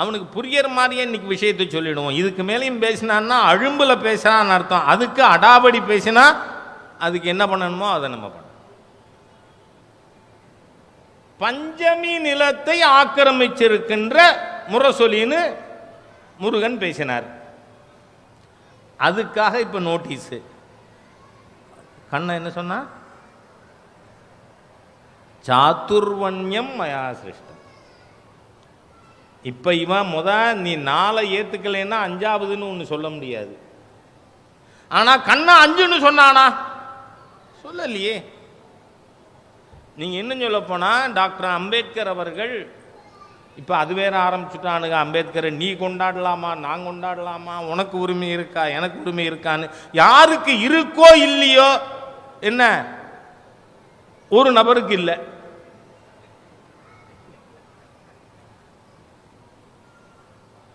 அவனுக்கு புரியற மாதிரியே இன்னைக்கு விஷயத்தை சொல்லிடுவோம். இதுக்கு மேலேயும் பேசினான்னா அழும்பில் பேசுகிறான்னு அர்த்தம். அதுக்கு அடாபடி பேசினா அதுக்கு என்ன பண்ணணுமோ அதை நம்ம பண்ணணும். பஞ்சமி நிலத்தை ஆக்கிரமிச்சிருக்கின்ற முரசொலின்னு முருகன் பேசினார். அதுக்காக இப்போ நோட்டீஸு. கண்ணன் என்ன சொன்னா சாத்துர்வண்யம் மயா சிருஷ்டம். இப்போ இவன் முத நீ நாளை ஏற்றுக்கலைன்னா அஞ்சாவதுன்னு ஒன்று சொல்ல முடியாது. ஆனால் கண்ணா அஞ்சுன்னு சொன்னானா? சொல்லலையே. நீங்கள் இன்னும் சொல்ல போனால் டாக்டர் அம்பேத்கர் அவர்கள் இப்போ அது வேற ஆரம்பிச்சுட்டானுங்க. அம்பேத்கரை நீ கொண்டாடலாமா நான் கொண்டாடலாமா? உனக்கு உரிமை இருக்கா எனக்கு உரிமை இருக்கான்னு. யாருக்கு இருக்கோ இல்லையோ என்ன? ஒரு நபருக்கு இல்லை.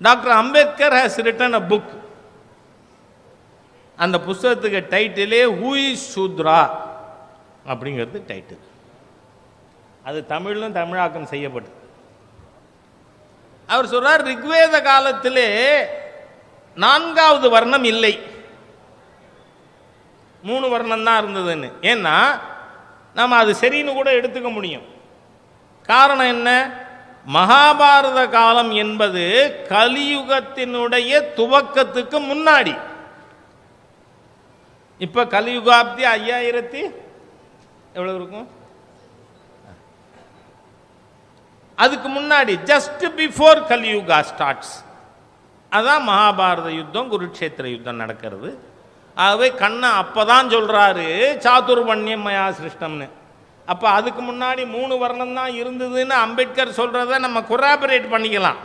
Doctor Ambedkar has written a book அந்த புஸ்தகத்துக்கு டைட்டிலே ஹூ சூத்ரா அப்படிங்கிறது டைட்டில் அது தமிழிலும் தமிழாக்கம் செய்யப்பட்டது. அவர் சொல்றார் ரிக்வேத காலத்திலே நான்காவது வர்ணம் இல்லை. மூணு வர்ணம் தான் இருந்ததுன்னு. ஏன்னா நம்ம அது சரின்னு கூட எடுத்துக்க முடியும். காரணம் என்ன? மகாபாரத காலம் என்பது கலியுகத்தினுடைய துவக்கத்துக்கு முன்னாடி. இப்போ கலியுகாப்தி ஐயாயிரத்தி எவ்வளவு இருக்கும்? அதுக்கு முன்னாடி ஜஸ்ட் பிஃபோர் கலியுகா ஸ்டார்ட்ஸ் அதான் மகாபாரத யுத்தம் குருக்ஷேத்திர யுத்தம் நடக்கிறது. ஆகவே கண்ணன் அப்பதான் சொல்றாரு சாதுர்வண்யம் மயா சிருஷ்டம்னு. அப்போ அதுக்கு முன்னாடி மூணு வர்ணம் தான் இருந்ததுன்னு அம்பேத்கர் சொல்கிறத நம்ம கொராபரேட் பண்ணிக்கலாம்.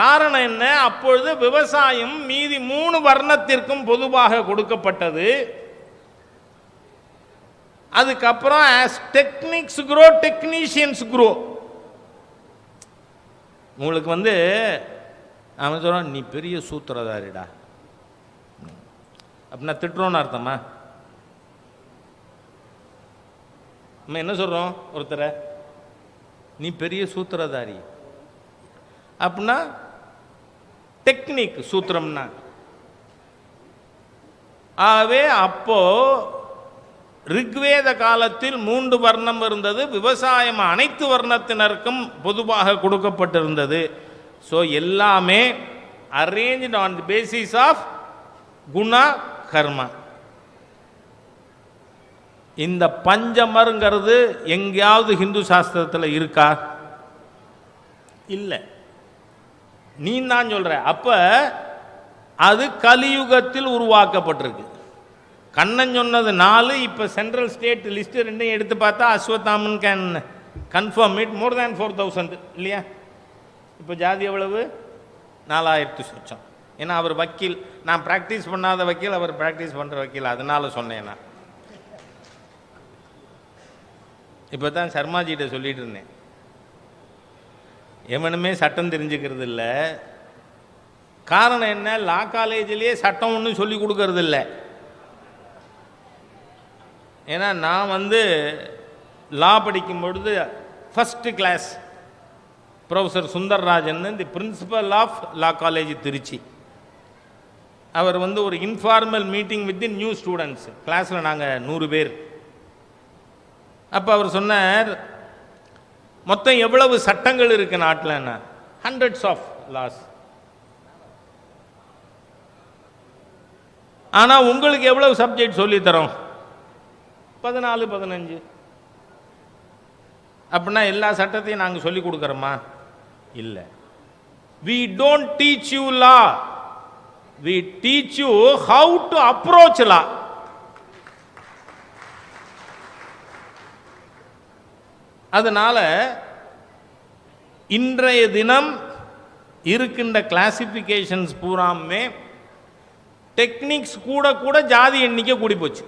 காரணம் என்ன? அப்பொழுது விவசாயம் மீதி மூணு வர்ணத்திற்கும் பொதுவாக கொடுக்கப்பட்டது. அதுக்கப்புறம் as techniques grow technicians grow உங்களுக்கு வந்து அவன் சொல்கிறான் நீ பெரிய சூத்திரதாரிடா. அப்படின்னா திட்டுறோன்னு அர்த்தமா? நம்ம என்ன சொல்கிறோம் ஒருத்தரை? நீ பெரிய சூத்திரதாரி. அப்படின்னா டெக்னிக் சூத்திரம்னா. ஆகவே அப்போ ரிக்வேத காலத்தில் மூன்று வர்ணம் இருந்தது விவசாயம் அனைத்து வர்ணத்தினருக்கும் பொதுவாக கொடுக்கப்பட்டிருந்தது. ஸோ எல்லாமே arrange on the basis of guna karma. இந்த பஞ்சமருங்கிறது எங்கேயாவது ஹிந்து சாஸ்திரத்தில் இருக்கா? இல்லை. நீ தான் சொல்கிற அப்போ அது கலியுகத்தில் உருவாக்கப்பட்டிருக்கு. கண்ணன் சொன்னது நாலு இப்போ சென்ட்ரல் ஸ்டேட் லிஸ்ட்டு ரெண்டையும் எடுத்து பார்த்தா Ashwathaman can confirm it more than four thousand இல்லையா? இப்போ ஜாதி எவ்வளவு? நாலாயிரத்து சொச்சம். ஏன்னா அவர் வக்கீல். நான் ப்ராக்டிஸ் பண்ணாத வக்கீல் அவர் ப்ராக்டிஸ் பண்ணுற வக்கீல். அதனால் சொன்னேன் நான். இப்போ தான் சர்மாஜிகிட்ட சொல்லிட்டு இருந்தேன் எவனுமே சட்டம் தெரிஞ்சுக்கிறது இல்லை காரணம் என்ன? லா காலேஜிலேயே சட்டம் ஒன்றும் சொல்லி கொடுக்கறது இல்லை ஏன்னா நான் வந்து லா படிக்கும் பொழுது first class professor Sundarrajan the principal of law college Trichy. அவர் வந்து ஒரு informal meeting with the new students கிளாஸில் நாங்கள் நூறு பேர். அப்போ அவர் சொன்னார் மொத்தம் எவ்வளவு சட்டங்கள் இருக்கு நாட்டில் ஹண்ட்ரட்ஸ் ஆஃப் லாஸ் ஆனால் உங்களுக்கு எவ்வளவு சப்ஜெக்ட் சொல்லித்தரோம் பதினாலு பதினஞ்சு. அப்படின்னா எல்லா சட்டத்தையும் நாங்கள் சொல்லி கொடுக்குறோமா? இல்லை. We don't teach you law we teach you how to approach law அதனால் இன்றைய தினம் இருக்கின்ற கிளாசிஃபிகேஷன்ஸ் பூராமே டெக்னிக்ஸ் கூட கூட ஜாதி எண்ணிக்கை கூடி போச்சு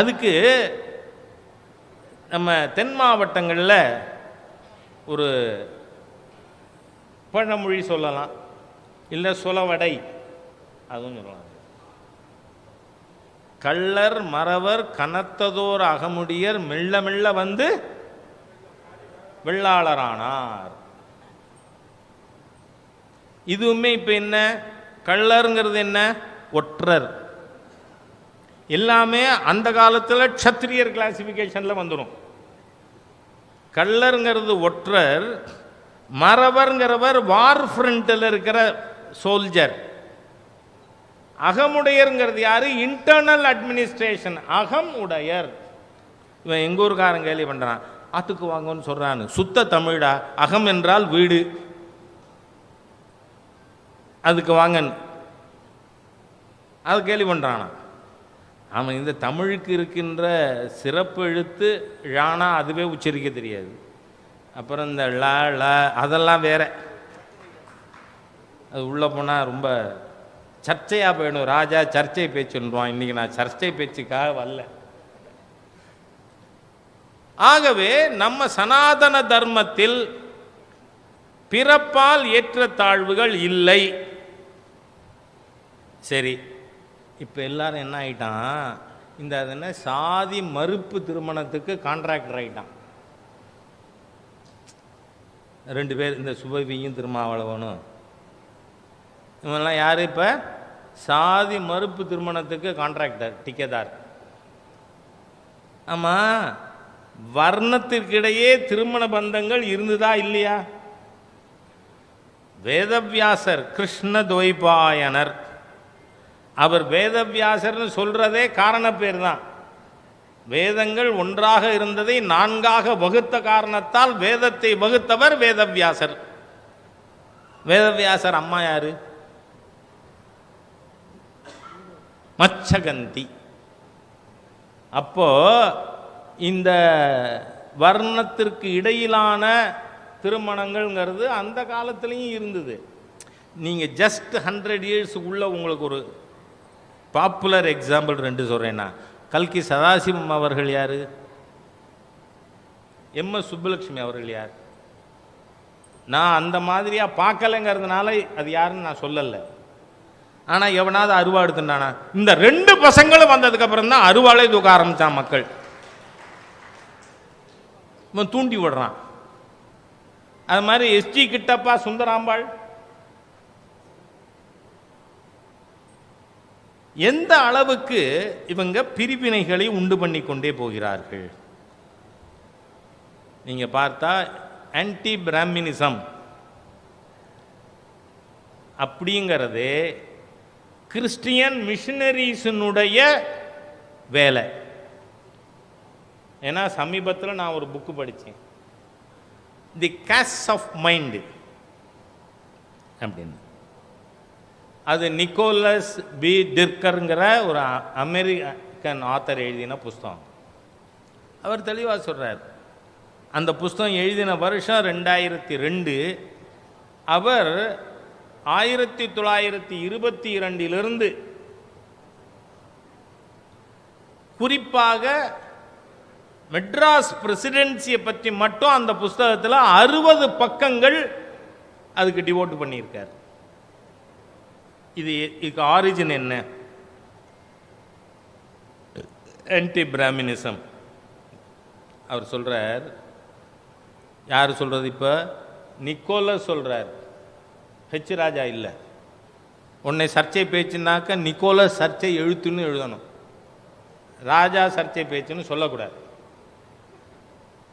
அதுக்கு நம்ம தென் மாவட்டங்களில் ஒரு பழமொழி சொல்லலாம். இல்லை சொலவடை அதுவும் சொல்லலாம். கள்ளர் மறவர் கனத்ததோர் அகமுடியர் மெல்ல மெல்ல வந்து வெள்ளாளரானார். இதுவுமே இப்போ என்ன? கள்ளருங்கிறது என்ன? ஒற்றர். எல்லாமே அந்த காலத்தில் க்ஷத்திரியர் கிளாசிஃபிகேஷனில் வந்துடும் கள்ளருங்கிறது ஒற்றர் மறவர்ங்கிறவர் வார் ஃப்ரண்ட்டில் இருக்கிற சோல்ஜர் அகமுடையருங்கிறது யார்? இன்டர்னல் அட்மினிஸ்ட்ரேஷன் அகம் உடையர் இவன் எங்கள் ஊருக்காரன் கேள்வி பண்ணுறான் ஆத்துக்கு வாங்கன்னு சொல்கிறான்னு சுத்த தமிழா? அகம் என்றால் வீடு. அதுக்கு வாங்கன்னு. அது கேள்வி பண்ணுறானா அவன் இந்த தமிழுக்கு இருக்கின்ற சிறப்பு எழுத்து ழானா அதுவே உச்சரிக்க தெரியாது. அப்புறம் இந்த ல ல அதெல்லாம் வேற. அது உள்ளே போனால் ரொம்ப சர்ச்சையாக போயிடும் ராஜா சர்ச்சை பேச்சுன்றான் இன்றைக்கி நான் சர்ச்சை பேச்சுக்காக வரல. ஆகவே நம்ம சனாதன தர்மத்தில் பிறப்பால் ஏற்றத்தாழ்வுகள் இல்லை. சரி இப்போ எல்லாரும் என்ன ஆயிட்டான்? இந்த என்ன? சாதி மறுப்பு திருமணத்துக்கு கான்ட்ராக்டர் ஆயிட்டான். ரெண்டு பேர் இந்த சுபவியும் திருமாவளவனும். இவங்கெல்லாம் யார் இப்போ? சாதி மறுப்பு திருமணத்துக்கு கான்ட்ராக்டர் டிக்கெதார் ஆமாம் வர்ணத்திற்கிடையே திருமண பந்தங்கள் இருந்ததா இல்லையா? வேதவியாசர் கிருஷ்ண துவைபாயனர் அவர் வேதவியாசர்னு சொல்கிறதே காரண பேர் தான் வேதங்கள் ஒன்றாக இருந்ததை நான்காக வகுத்த காரணத்தால் வேதத்தை வகுத்தவர் வேதவியாசர். வேதவியாசர் அம்மா யாரு? மச்சகந்தி. அப்போ இந்த வர்ணத்திற்கு இடையிலான திருமணங்கள்ங்கிறது அந்த காலத்துலேயும் இருந்தது. நீங்கள் ஜஸ்ட் ஹண்ட்ரட் இயர்ஸுக்குள்ளே உங்களுக்கு ஒரு பாப்புலர் எக்ஸாம்பிள் ரெண்டு சொல்கிறேன்னா கல்கி சதாசிவம் அவர்கள் யார்? எம் எஸ் சுப்புலட்சுமி அவர்கள் யார்? நான் அந்த மாதிரியாக பார்க்கலைங்கிறதுனால அது யாருன்னு நான் சொல்லலை. ஆனால் எவனாவது அருவா எடுத்துட்டானா? இந்த ரெண்டு பசங்களும் வந்ததுக்கு அப்புறம் தான் அருவாளை தூக்க ஆரம்பிச்சான் மக்கள். இவன் தூண்டி விடுறான் அது மாதிரி எஸ்டி கிட்டப்பா சுந்தராம்பாள். எந்த அளவுக்கு இவங்க பிரிவினைகளை உண்டு பண்ணி கொண்டே போகிறார்கள்? நீங்க பார்த்தா ஆன்டி பிராமினிசம் அப்படிங்கிறது கிறிஸ்டியன் மிஷினரிஸினுடைய வேலை. ஏன்னா சமீபத்தில் நான் ஒரு புக்கு படித்தேன் தி கேஸ் ஆஃப் மைண்டு அப்படின்னு. அது நிக்கோலஸ் பி. டிர்கருங்கிற ஒரு அ- அமெரிக்கன் ஆத்தர் எழுதின புஸ்தகம். அவர் தெளிவாக சொல்கிறார் அந்த புஸ்தகம் எழுதின வருஷம் ரெண்டாயிரத்தி ரெண்டு அவர் ஆயிரத்தி தொள்ளாயிரத்தி இருபத்தி இரண்டிலிருந்து குறிப்பாக மெட்ராஸ் பிரசிடென்சியை பற்றி மட்டும் அந்த புஸ்தகத்தில் அறுபது பக்கங்கள் அதுக்கு டிவோட் பண்ணியிருக்கார். இது இதுக்கு ஆரிஜின் என்ன? ஆன்டி பிராமினிசம் அவர் சொல்கிறார் யார் சொல்கிறது இப்போ? நிக்கோலஸ் சொல்கிறார் ஹெச் ராஜா இல்லை. உன்னை சர்ச்சை பேச்சுனாக்க நிக்கோலஸ் சர்ச்சை எழுத்துன்னு எழுதணும். ராஜா சர்ச்சை பேச்சுன்னு சொல்லக்கூடாது.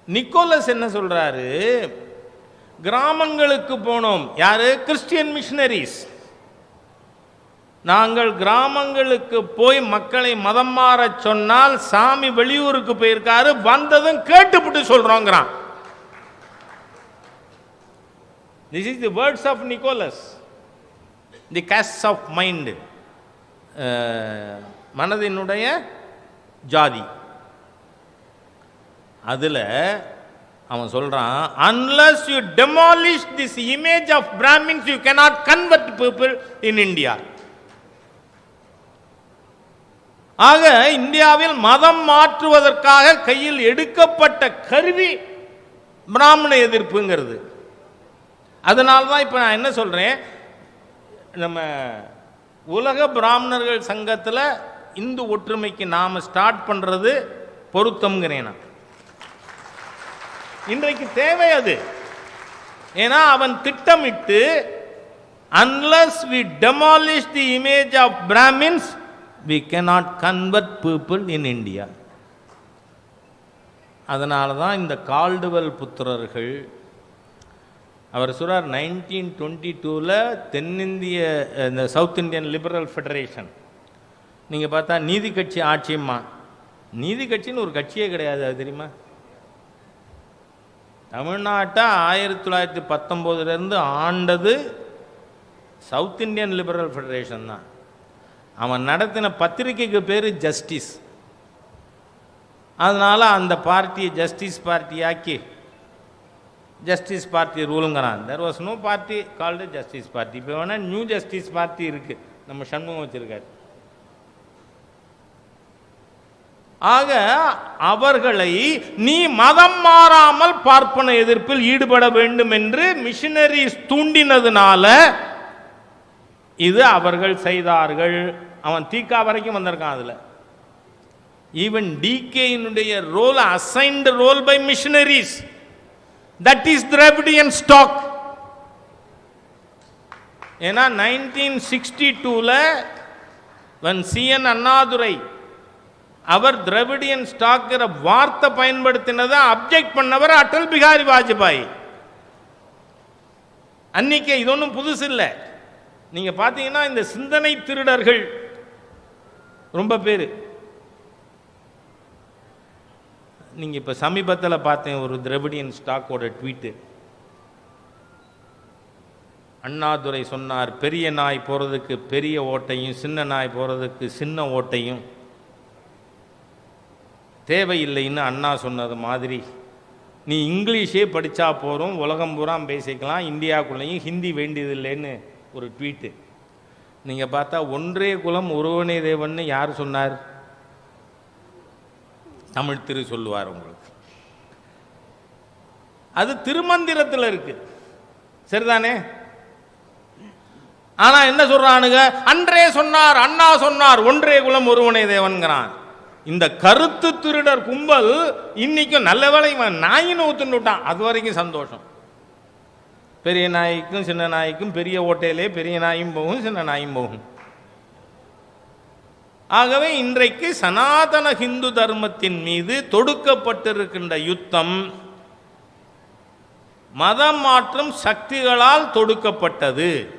நிக்கோலஸ் என்ன சொல்றாரு? கிராமங்களுக்கு போனோம். யாரு? Christian missionaries. நாங்கள் கிராமங்களுக்கு போய் மக்களை மதம் மாறச் சொன்னால் சாமி வெளியூருக்கு போயிருக்காரு வந்ததும் கேட்டுப்பிட்டு சொல்றோங்கிறான். This is the words of Nicholas the caste of mind மனதினுடைய ஜாதி. அதில் அவன் சொல்கிறான் unless you demolish this image of Brahmins you cannot convert people in India ஆக இந்தியாவில் மதம் மாற்றுவதற்காக கையில் எடுக்கப்பட்ட கருவி பிராமண எதிர்ப்புங்கிறது. அதனால தான் இப்போ நான் என்ன சொல்கிறேன் நம்ம உலக பிராமணர்கள் சங்கத்தில் இந்து ஒற்றுமைக்கு நாம் ஸ்டார்ட் பண்ணுறது பொருத்தம்ங்கிறேன் நான். இன்றைக்கு தேவை அது. ஏன்னா அவன் திட்டமிட்டு unless we demolish the image of Brahmins we cannot convert people in India அதனால தான் இந்த கால்டுவல் புத்திரர்கள் அவர் சொல்கிறார் நைன்டீன் டுவெண்ட்டி டூவில் தென்னிந்திய இந்த சவுத் இந்தியன் லிபரல் ஃபெடரேஷன். நீங்கள் பார்த்தா நீதி கட்சி ஆட்சியம்மா நீதி கட்சின்னு ஒரு கட்சியே கிடையாது அது தெரியுமா? தமிழ்நாட்டை ஆயிரத்தி தொள்ளாயிரத்தி பத்தொம்போதுலேருந்து ஆண்டது சவுத் இந்தியன் லிபரல் ஃபெடரேஷன் தான். அவன் நடத்தின பத்திரிக்கைக்கு பேர் ஜஸ்டிஸ். அதனால் அந்த பார்ட்டியை ஜஸ்டிஸ் பார்ட்டி ஆக்கி justice party ரூலுங்கிறான் there was no party called justice party இப்போ வேணால் நியூ ஜஸ்டிஸ் பார்ட்டி இருக்குது நம்ம சண்முகம் வச்சுருக்காரு. ஆக அவர்களை நீ மதம் மாறாமல் பார்ப்பன எதிர்ப்பில் ஈடுபட வேண்டும் என்று மிஷினரிஸ் தூண்டினதுனால இது அவர்கள் செய்தார்கள். அவன் தீக்கா வரைக்கும் வந்திருக்கான் அதில். Even டிகேயினுடைய role assigned role by missionaries that is Dravidian stock ஏன்னா நைன்டீன் சிக்ஸ்டி டூவில் வன் சிஎன் அண்ணாதுரை அவர் திராவிடியன் ஸ்டாக்கிற வார்த்தை பயன்படுத்தினதை அப்ஜெக்ட் பண்ணவர் அடல் பிகாரி வாஜ்பாய். அன்னைக்கு இது ஒன்றும் புதுசு இல்லை. நீங்கள் பார்த்தீங்கன்னா இந்த சிந்தனை திருடர்கள் ரொம்ப பேர். நீங்கள் இப்போ சமீபத்தில் பார்த்தேன் ஒரு திரவிடியன் ஸ்டாக்கோட ட்வீட்டு. அண்ணாதுரை சொன்னார் பெரிய நாய் போகிறதுக்கு பெரிய ஓட்டையும் சின்ன நாய் போகிறதுக்கு சின்ன ஓட்டையும் தேவையில்லைன்னு அண்ணா சொன்னது மாதிரி. நீ இங்கிலீஷே படித்தா போகிறோம் உலகம் பூரா பேசிக்கலாம் இந்தியாவுக்குள்ளேயும் ஹிந்தி வேண்டியதில்லைன்னு ஒரு ட்வீட்டு. நீங்கள் பார்த்தா ஒன்றே குலம் ஒருவனே தேவன்னு யார் சொன்னார்? தமிழ் திரு சொல்லுவார் உங்களுக்கு. அது திருமந்திரத்தில் இருக்கு. சரிதானே? ஆனா என்ன சொல்றானுங்க? அன்றே சொன்னார் அண்ணா சொன்னார் ஒன்றே குலம் ஒருவனை தேவன்கிறான். இந்த கருத்து திருடர் கும்பல் இன்னைக்கும் நல்ல வேலை இவன் நாயின்னு ஊத்துனுட்டான் அது வரைக்கும் சந்தோஷம். பெரிய நாய்க்கும் சின்ன நாய்க்கும் பெரிய ஓட்டையிலே பெரிய நாயும் போகும் சின்ன நாயும் போகும். ஆகவே இன்றைக்கு சனாதன ஹிந்து தர்மத்தின் மீது தொடுக்கப்பட்டிருக்கின்ற யுத்தம் மதம் மாற்றும் சக்திகளால் தொடுக்கப்பட்டது.